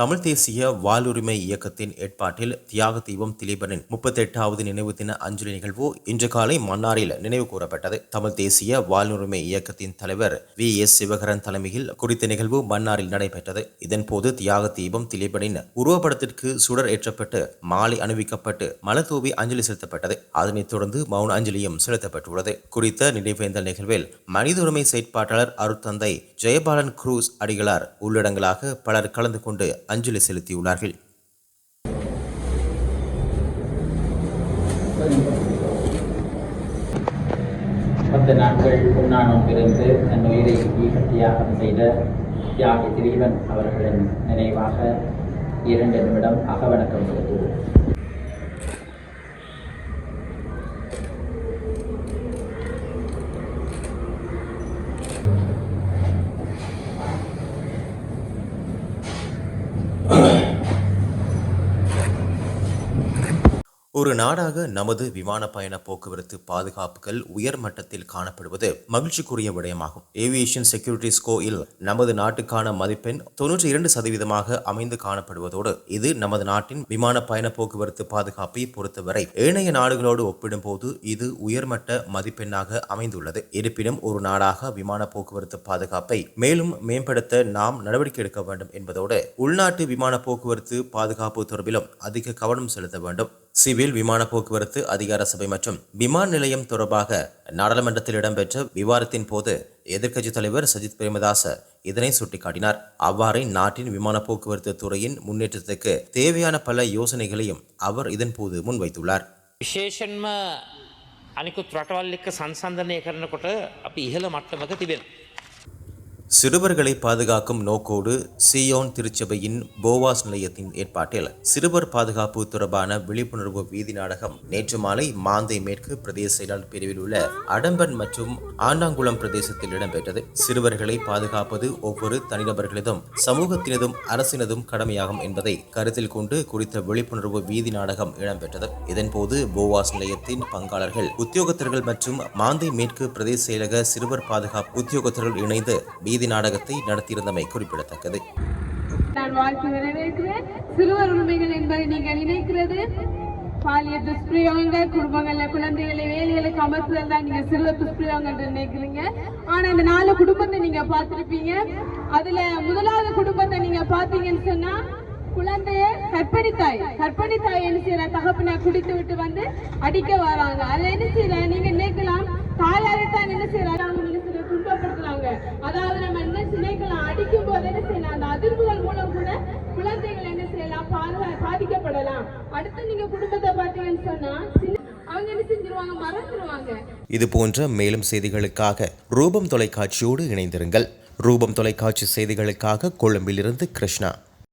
தமிழ் தேசிய வாழ்வுரிமை இயக்கத்தின் ஏற்பாட்டில் தியாக தீபம் திலீபனின் முப்பத்தி எட்டாவது நினைவு தின அஞ்சலி நிகழ்வு இன்று காலை மன்னாரில் நினைவு கூறப்பட்டது. தமிழ் தேசிய வாழ்வுரிமை இயக்கத்தின் தலைவர் வி. எஸ். சிவகரன் தலைமையில் குறித்த நிகழ்வு மன்னாரில் நடைபெற்றது. இதன்போது தியாக தீபம் திலீபனின் உருவப்படத்திற்கு சுடர் ஏற்றப்பட்டு மாலை அணிவிக்கப்பட்டு மலத்தூவி அஞ்சலி செலுத்தப்பட்டது. அதனைத் தொடர்ந்து மௌன அஞ்சலியும் செலுத்தப்பட்டுள்ளது. குறித்த நினைவேந்தல் நிகழ்வில் மனித உரிமை செயற்பாட்டாளர் அருத்தந்தை ஜெயபாலன் குரூஸ் அடிகளார் உள்ளடங்களாக பலர் கலந்து கொண்டு அஞ்சலி செலுத்தியுள்ளார்கள். பத்து நாட்கள் உண்ணாநோம்பிருந்து தன் உயிரை ஈக தியாகம் செய்த தியாகி திரீவன் அவர்களின் நினைவாக இரண்டு நிமிடம் அகவணக்கம் செலுத்துவோம் ஒரு நாடாக நமது விமான பயண போக்குவரத்து பாதுகாப்புகள் உயர் மட்டத்தில் காணப்படுவது மகிழ்ச்சிக்குரிய விடயமாகும். ஏவியேஷன் செக்யூரிட்டி ஸ்கோயில் நமது நாட்டுக்கான மதிப்பெண் தொன்னூற்றி இரண்டு சதவீதமாக அமைந்து காணப்படுவதோடு இது நமது நாட்டின் விமான பயண போக்குவரத்து பாதுகாப்பை பொறுத்தவரை ஏனைய நாடுகளோடு ஒப்பிடும்போது இது உயர்மட்ட மதிப்பெண்ணாக அமைந்துள்ளது. இருப்பினும் ஒரு நாடாக விமான போக்குவரத்து பாதுகாப்பை மேலும் மேம்படுத்த நாம் நடவடிக்கை எடுக்க வேண்டும் என்பதோடு உள்நாட்டு விமான போக்குவரத்து பாதுகாப்பு தொடர்பிலும் அதிக கவனம் செலுத்த வேண்டும். சிவில் விமான போக்குவரத்து அதிகார சபை மற்றும் விமான நிலையம் தொடர்பாக நாடாளுமன்றத்தில் இடம்பெற்ற விவாதத்தின் போது எதிர்க்கட்சித் தலைவர் சஜித் பிரேமதாச இதனை சுட்டிக்காட்டினார் அவ்வாறே நாட்டின் விமான போக்குவரத்து துறையின் முன்னேற்றத்துக்கு தேவையான பல யோசனைகளையும் அவர் இதன்போது முன்வைத்துள்ளார் විශේෂන්ම අනිකුත් රටවල් එක්ක සංසන්ධනය කරනකොට අපි ඉහළ මට්ටමක තිබෙන. சிறுவர்களை பாதுகாக்கும் நோக்கோடு சியோன் திருச்சபையின் போவாஸ் நிலையத்தின் ஏற்பாட்டில் சிறுவர் பாதுகாப்பு தொடர்பான விழிப்புணர்வு வீதி நாடகம் நேற்று மாலை மாந்தை மேற்கு பிரதேச செயலாளர் பிரிவில் உள்ள அடம்பன் மற்றும் ஆண்டாங்குளம் பிரதேசத்தில் இடம்பெற்றது. சிறுவர்களை பாதுகாப்பது ஒவ்வொரு தனிநபர்களதும் சமூகத்தினதும் அரசினதும் கடமையாகும் என்பதை கருத்தில் கொண்டு குறித்த விழிப்புணர்வு வீதி நாடகம் இடம்பெற்றது. இதன்போது போவாஸ் நிலையத்தின் பங்காளர்கள் உத்தியோகத்தர்கள் மற்றும் மாந்தை மேற்கு பிரதேச செயலக சிறுவர் பாதுகாப்பு உத்தியோகத்தர்கள் இணைந்து வீதி நாடகத்தை நடத்தியிருந்தமை குறிப்பிடத்தக்கது. நான் வாழ்த்து வரவேற்கிறேன். சிறுவர் உரிமைகள் என்பதை நீங்கள் நினைக்கிறது. பாலிய துஷ்பிரயோகங்க குடும்பங்கள்ல குழந்தைகளை வேலைகளுக்கு அமர்த்துதல் தான் நீங்க சிறுவர் துஷ்பிரயோகங்கள் நினைக்கிறீங்க. ஆனா இந்த நாலு குடும்பத்தை நீங்க பார்த்திருப்பீங்க. அதுல முதலாவது குடும்பத்தை நீங்க பாத்தீங்கன்னு சொன்னா குழந்தைய கற்பணி தாய் கற்பணி தாய் என்ன செய்யற? தகப்பனை குடித்து விட்டு வந்து அடிக்க வராங்க. அதுல என்ன செய்யற? நீங்க நினைக்கலாம். தாயாரிட்டான் என்ன செய்யறாங்க அவங்க என்ன செய்யற துன்பப்படுத்துறாங்க அதாவது நம்ம என்ன நினைக்கலாம் அடிக்கும் போது என்ன செய்யலாம் அந்த அதிர்வுகள் மூலம் கூட குழந்தைகள் என்ன சாதிக்கப்படலாம். அடுத்து நீங்க குடும்பத்தை பார்த்தீங்கன்னு சொன்னா அவங்க என்ன செஞ்சிருவாங்க? மறந்துருவாங்க. இது போன்ற மேலும் செய்திகளுக்காக ரூபம் தொலைக்காட்சியோடு இணைந்திருங்கள். ரூபம் தொலைக்காட்சி செய்திகளுக்காக கொழும்பிலிருந்து கிருஷ்ணா.